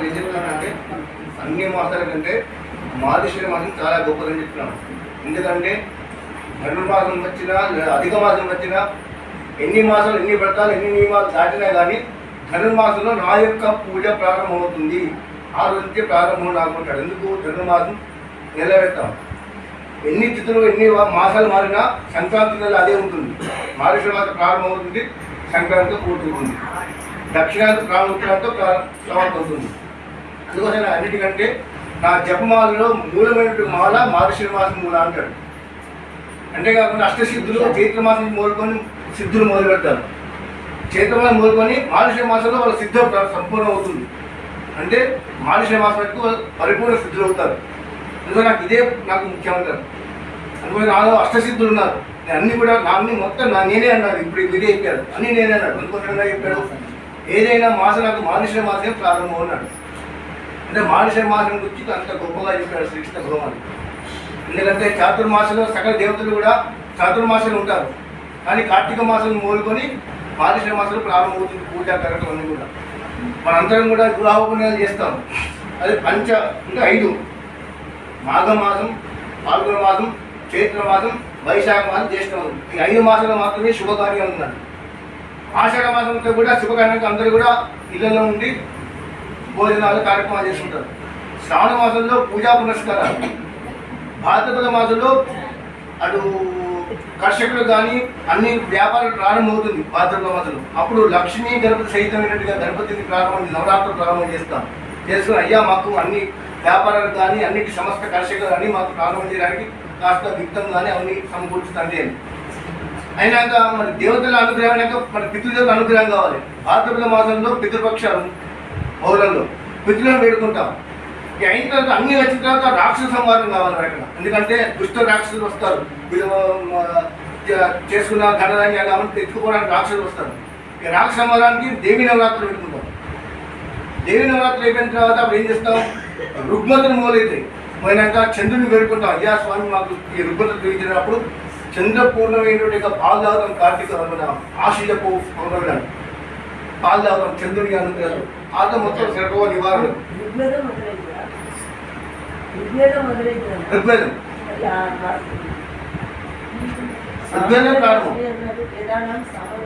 నేను ఏం చెప్తున్నానంటే అన్ని మాసాల కంటే మార్గశిర మాసం చాలా గొప్పదని చెప్తున్నాను ఎందుకంటే ధనుర్మాసం వచ్చినా లేదా అధిక మాసం వచ్చినా ఎన్ని మాసాలు ఎన్ని వ్రతాలు ఎన్ని నియమాలు దాటినా కానీ ధనుర్మాసంలో నా యొక్క పూజ ప్రారంభమవుతుంది. ఆ రోజు నుంచి ప్రారంభం నాకుంటాడు. ఎందుకు? ధనుర్మాసం నిలబెడతాం ఎన్ని తిథులు ఎన్ని మాసాలు మారినా సంక్రాంతి నెల అదే ఉంటుంది. మార్గశిర మాసం ప్రారంభమవుతుంది సంక్రాంతి పూర్తవుతుంది. దక్షిణాంత ప్రారంభంతో సమాప్తం అవుతుంది అందుకోసం అన్నిటికంటే నా జపమాలలో మూలమైనటువంటి మాల మార్గశిర మాసం మూల అంటాడు. అంతేకాకుండా అష్టసిద్ధులు చైత్రమాసం మూలుకొని సిద్ధులు మొదలు పెడతారు. చైత్రమాసం మూలుకొని మొదలుకొని మాసంలో వాళ్ళ సిద్ధ ప్ర- సంపూర్ణం అవుతుంది. అంటే మార్గశిర మాసం వరకు వాళ్ళు పరిపూర్ణ సిద్ధులు అవుతారు. అందుకని నాకు ఇదే నాకు ముఖ్యమంటారు అందుకని నాలో అష్టసిద్ధులు ఉన్నారు. నేను అన్ని కూడా నా అన్ని మొత్తం నా నేనే అన్నారు. ఇప్పుడు ఇదే చెప్పారు. అన్ని నేనే అన్నారు. అందుకోసం చెప్పాడు. ఏదైనా మాసం నాకు మానుష్య మాసమే ప్రారంభం అన్నాడు. అంటే మార్గశిర మాసం గురించి అంత గొప్పగా చెప్పాడు శ్రీకృష్ణ భగవాన్. ఎందుకంటే చాతుర్మాసంలో సకల దేవతలు కూడా చాతుర్మాసాలు ఉంటారు. కానీ కార్తీక మాసం మూలుకొని మార్గశిర మాసంలో ప్రారంభమవుతుంది పూజా కార్యక్రమాన్ని కూడా. మనందరం కూడా గృహోపన్యాలు చేస్తాం. అది పంచ అంటే ఐదు. మాఘమాసం పాల్గొన మాసం చైత్ర మాసం వైశాఖ మాసం జ్యేష్ఠ మాసం. ఈ ఐదు మాసాలు మాత్రమే శుభకార్యం ఉందండి ఆషాఢ మాసంతో కూడా శుభకార్యానికి అందరూ కూడా ఇళ్ళలో ఉండి భోజనాలు కార్యక్రమాలు చేసుకుంటారు శ్రావణ మాసంలో పూజా పునస్కారాలు. భాద్రపద మాసంలో అటు కర్షకులు కానీ అన్ని వ్యాపారాలు ప్రారంభమవుతుంది భాద్రపద మాసంలో. అప్పుడు లక్ష్మీ గణపతి సహితమైనట్టుగా గణపతిని ప్రారంభం నవరాత్రులు ప్రారంభం చేస్తాం. చేసుకుని అయ్యా మాకు అన్ని వ్యాపారాలు కానీ అన్నిటి సమస్త కర్షకులు కానీ మాకు ప్రారంభం చేయడానికి కాస్త విత్తం కానీ అవన్నీ సమకూర్చుతండి అయినాక మరి దేవతల అనుగ్రహం అయినాక మరి పితృదేవుల అనుగ్రహం కావాలి. భాద్రపద మాసంలో పితృపక్షాలు పౌరంలో పితృలను వేడుకుంటాం. ఇక అయిన తర్వాత అన్ని వచ్చిన తర్వాత రాక్షస సంహారం కావాలి అక్కడ. ఎందుకంటే దుష్ట రాక్షసులు వస్తారు. చేసుకున్న ధనధాన్యాలు అవన్నీ తెచ్చుకోవడానికి రాక్షసులు వస్తారు. ఈ రాక్ష సంహారానికి దేవి నవరాత్రులు పెట్టుకుంటాం. దేవి నవరాత్రులు అయిపోయిన తర్వాత అప్పుడు ఏం చేస్తాం? రుగ్మతులు మొదలైతాయి. పోయినాక చంద్రుని వేడుకుంటాం. అయ్యా స్వామి మాకు ఈ రుగ్మతులు చూపించినప్పుడు చంద్రపూర్ణమైనటువంటి పాల్దావరం కార్తీక మన ఆశీల పౌర్ణమి పాల్దావరం చంద్రుని అనుగ్రహాలు ఆత మొత్తం సర్వ నివారణ. ఋగ్వేదం మొదలైందా? ఋగ్వేదం మొదలైందా? ఋగ్వేదం. ఋగ్వేదం ప్రారంభం. వేదానం సమం